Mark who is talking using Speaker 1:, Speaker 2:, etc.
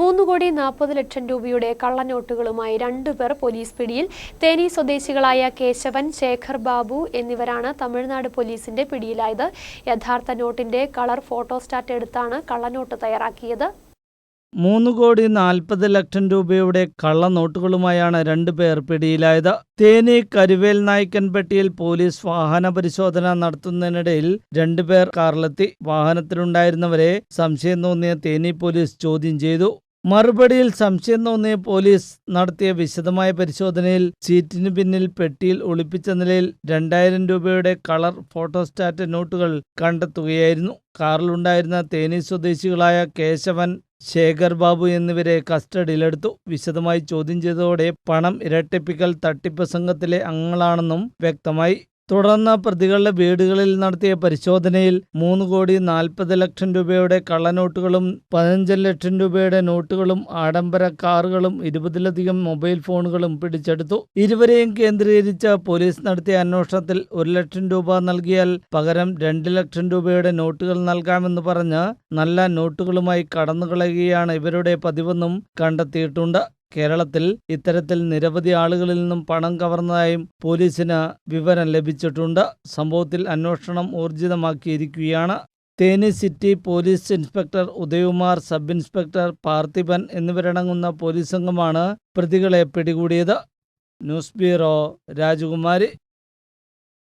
Speaker 1: മൂന്ന് കോടി നാൽപ്പത് ലക്ഷം രൂപയുടെ കള്ളനോട്ടുകളുമായി രണ്ടുപേർ പോലീസ് പിടിയിൽ. തേനി സ്വദേശികളായ കേശവൻ ശേഖർ ബാബു എന്നിവരാണ് തമിഴ്നാട് പോലീസിന്റെ പിടിയിലായത്. യഥാർത്ഥ നോട്ടിന്റെ കളർ ഫോട്ടോസ്റ്റാറ്റ് എടുത്താണ് കള്ളനോട്ട് തയ്യാറാക്കിയത്.
Speaker 2: മൂന്ന് കോടി നാൽപ്പത് ലക്ഷം രൂപയുടെ കള്ളനോട്ടുകളുമായാണ് രണ്ടുപേർ പിടിയിലായത്. തേനി കരുവേൽ നായ്ക്കൻപെട്ടിയിൽ പോലീസ് വാഹന പരിശോധന നടത്തുന്നതിനിടയിൽ രണ്ടുപേർ കാറിലെത്തി. വാഹനത്തിലുണ്ടായിരുന്നവരെ സംശയം തോന്നിയ തേനി പോലീസ് ചോദ്യം ചെയ്തു. മറുപടിയിൽ സംശയം തോന്നിയ പോലീസ് നടത്തിയ വിശദമായ പരിശോധനയിൽ സീറ്റിന് പിന്നിൽ പെട്ടിയിൽ ഒളിപ്പിച്ച നിലയിൽ രണ്ടായിരം രൂപയുടെ കളർ ഫോട്ടോസ്റ്റാറ്റ് നോട്ടുകൾ കണ്ടെത്തുകയായിരുന്നു. കാറിലുണ്ടായിരുന്ന തേനി സ്വദേശികളായ കേശവൻ ശേഖർ ബാബു എന്നിവരെ കസ്റ്റഡിയിലെടുത്തു. വിശദമായി ചോദ്യം ചെയ്തതോടെ പണം ഇരട്ടിപ്പിക്കൽ തട്ടിപ്പ് സംഘത്തിലെ അംഗങ്ങളാണെന്നും വ്യക്തമായി. തുടർന്ന് പ്രതികളുടെ വീടുകളിൽ നടത്തിയ പരിശോധനയിൽ മൂന്ന് കോടി നാൽപ്പത് ലക്ഷം രൂപയുടെ കള്ളനോട്ടുകളും പതിനഞ്ച് ലക്ഷം രൂപയുടെ നോട്ടുകളും ആഡംബര കാറുകളും ഇരുപതിലധികം മൊബൈൽ ഫോണുകളും പിടിച്ചെടുത്തു. ഇരുവരെയും കേന്ദ്രീകരിച്ച പോലീസ് നടത്തിയ അന്വേഷണത്തിൽ ഒരു ലക്ഷം രൂപ നൽകിയാൽ പകരം രണ്ട് ലക്ഷം രൂപയുടെ നോട്ടുകൾ നൽകാമെന്ന് പറഞ്ഞ് നല്ല നോട്ടുകളുമായി കടന്നുകളയുകയാണ് ഇവരുടെ പതിവെന്നും കണ്ടെത്തിയിട്ടുണ്ട്. കേരളത്തിൽ ഇത്തരത്തിൽ നിരവധി ആളുകളിൽ നിന്നും പണം കവർന്നതായും പോലീസിന് വിവരം ലഭിച്ചിട്ടുണ്ട്. സംഭവത്തിൽ അന്വേഷണം ഊർജിതമാക്കിയിരിക്കുകയാണ്. Theni city police inspector Udayakumar sub inspector Parthiban എന്നിവരടങ്ങുന്ന പോലീസ് സംഘമാണ് പ്രതികളെ പിടികൂടിയത്. ന്യൂസ് ബ്യൂറോ രാജകുമാരി.